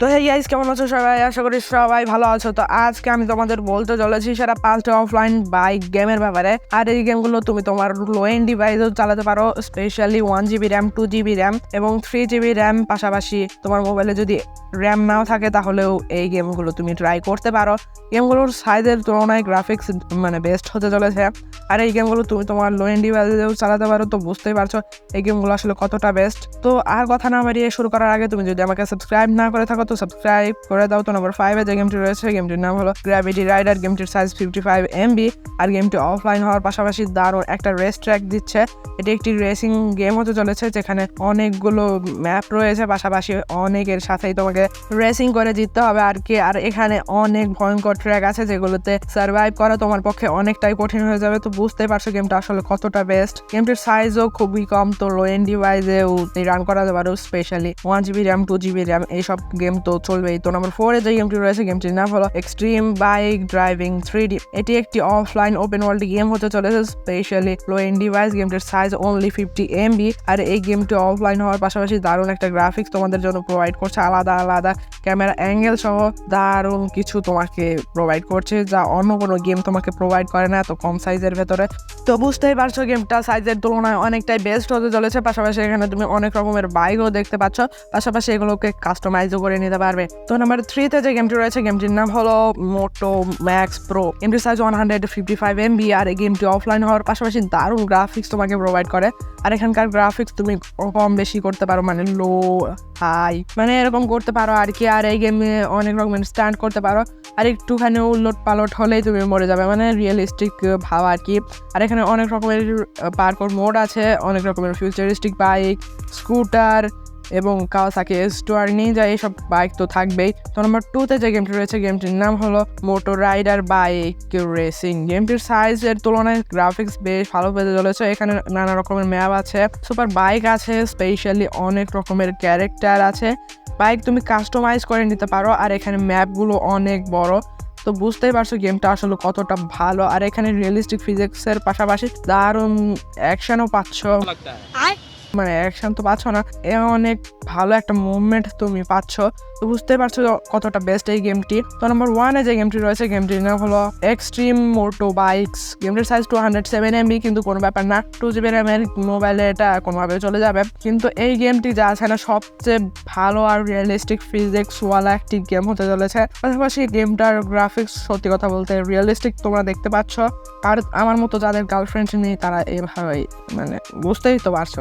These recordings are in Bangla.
তো হে গাইস কেমন আছো সবাই? আশা করি সবাই ভালো আছো। তো আজকে আমি তোমাদের বলতে চলেছি সেটা পাঁচটা অফলাইন বাইক গেমের ব্যাপারে। আর এই গেমগুলো তুমি তোমার লো এন্ড ডিভাইসেও চালাতে পারো specially one GB RAM two GB RAM এবং থ্রি জিবি র্যাম পাশাপাশি তোমার মোবাইলে যদি র্যাম নাও থাকে, তাহলেও এই গেমগুলো তুমি ট্রাই করতে পারো। গেমগুলোর সাইজের তুলনায় গ্রাফিক্স মানে বেস্ট হতে চলেছে। আর এই গেমগুলো তুমি তোমার লো এন্ড ডিভাইসেও চালাতে পারো, তো বুঝতেই পারছ এই গেমগুলো আসলে কতটা বেস্ট তো আর কথা না বাড়িয়ে শুরু করার আগে তুমি যদি আমাকে সাবস্ক্রাইব না করে থাকো, তো সাবস্ক্রাইব করে দাও। তো নম্বর ফাইভে যে গেমটি রয়েছে গেমটির নাম হলো গ্র্যাভিটি রাইডার গেমটির সাইজ ফিফটি ফাইভ এমবি আর গেমটি অফলাইন হওয়ার পাশাপাশি দারুণ একটা রেস ট্র্যাক দিচ্ছে। এটি একটি রেসিং গেম হতে চলেছে, যেখানে অনেকগুলো ম্যাপ রয়েছে। পাশাপাশি অনেকের সাথেই তোমাকে রেসিং করে জিততে হবে। আর কি, আর এখানে অনেক ভয়ঙ্কর ট্র্যাক আছে যেগুলোতে সার্ভাইভ করা তোমার পক্ষে অনেকটাই কঠিন হয়ে যাবে। তো বুঝতে পারছ গেমটা আসলে কতটা বেস্ট গেমটির সাইজও খুবই কম, তো লো এন্ড ডিভাইসেও রান করা যাবে specially one GB RAM two GB RAM এইসব গেম তো চলবেই। তো নম্বর ফোরে যে গেমটি রয়েছে গেমটির নাম হলো extreme bike driving three D এটি একটি অফলাইন ওপেন ওয়ার্ল্ড গেম হতে চলেছে স্পেশালি লো এন্ড ডিভাইস গেমটির সাইজ অনলি ফিফটি এমবি আর এই গেমটি অফলাইন হওয়ার পাশাপাশি দারুণ একটা গ্রাফিক্স তোমাদের জন্য প্রোভাইড করছে আলাদা আলাদা। ক্যামেরা অ্যাঙ্গেল সহ দারুণ কিছু তোমাকে প্রোভাইড করছে, যা অন্য কোনো গেম তোমাকে প্রোভাইড করে না এত কম সাইজের ভেতরে। তো বুঝতেই পারছ গেমটা সাইজের তুলনায় অনেকটাই বেস্ট হতে চলেছে, পাশাপাশি এখানে তুমি অনেক রকমের বাইকও দেখতে পাচ্ছ, পাশাপাশি এগুলোকে কাস্টমাইজও করে নিতে পারবে। তো নাম্বার থ্রিতে যে গেমটি রয়েছে গেমটির নাম হলো মোটো max pro গেমটির size one hundred fifty five MB আর এই গেমটি অফলাইন হওয়ার পাশাপাশি দারুণ গ্রাফিক্স তোমাকে প্রোভাইড করে। আর এখানকার গ্রাফিক্স তুমি কম বেশি করতে পারো মানে লো হাই মানে এরকম করতে পারো আর কি, আর এই গেমে অনেক রকমের স্ট্যান্ড করতে পারো। আর একটুখানি উল্লট পালট হলেই তুমি মরে যাবে মানে রিয়েলিস্টিক ভাব আর কি। আর এখানে অনেক রকমের পার্কর মোড আছে, অনেক রকমের ফিউচারিস্টিক বাইক স্কুটার এবং কাওয়াসাকি স্টোয়ার নিনজা এইসব বাইক তো থাকবেই। তো নম্বর টুতে যে গেমটি রয়েছে গেমটির নাম হলো মোটর রাইডার বাইক রেসিং গেমটির সাইজের তুলনায় গ্রাফিক্স বেশ ভালো পেতে চলেছে, এখানে নানা রকমের ম্যাপ আছে সুপার বাইক আছে স্পেশালি অনেক রকমের ক্যারেক্টার আছে। বাইক তুমি কাস্টমাইজ করে নিতে পারো আর এখানে ম্যাপগুলো অনেক বড়। তো বুঝতেই পারছ গেমটা আসলে কতটা ভালো আর এখানে রিয়েলিস্টিক ফিজিক্সের পাশাপাশি দারুণ অ্যাকশনও পাচ্ছ। মানে অ্যাকশন তো পাচ্ছ না। এ অনেক ভালো একটা মুভমেন্ট তুমি পাচ্ছ। তো বুঝতে পারছ কতটা বেস্ট এই গেমটি তো নম্বর ওয়ানে যে গেমটি রয়েছে গেমটির নাম হলো এক্সট্রিম মোটো bikes গেমটির size two hundred seven MB কিন্তু কোনো ব্যাপার না। টু জিবি র্যামের মোবাইলে এটা কোনোভাবে চলে যাবে। কিন্তু এই গেমটি যা আছে না, সবচেয়ে ভালো আর রিয়েলিস্টিক ফিজিক্স ওয়ালা একটি গেম হতে চলেছে। পাশাপাশি গেমটার গ্রাফিক্স সত্যি কথা বলতে রিয়েলিস্টিক তোমরা দেখতে পাচ্ছ। আর আমার মতো যাদের গার্লফ্রেন্ড নেই, তারা এভাবেই মানে বুঝতেই তো পারছ।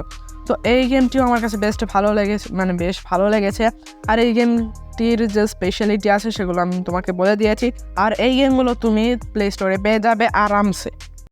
তো এই গেমটিও আমার কাছে বেস্ট ভালো লেগেছে মানে বেশ ভালো লেগেছে। আর এই গেমটির যে স্পেশালিটি আছে, সেগুলো আমি তোমাকে বলে দিয়েছি। আর এই গেমগুলো তুমি প্লে স্টোরে পেয়ে যাবে আরামসে।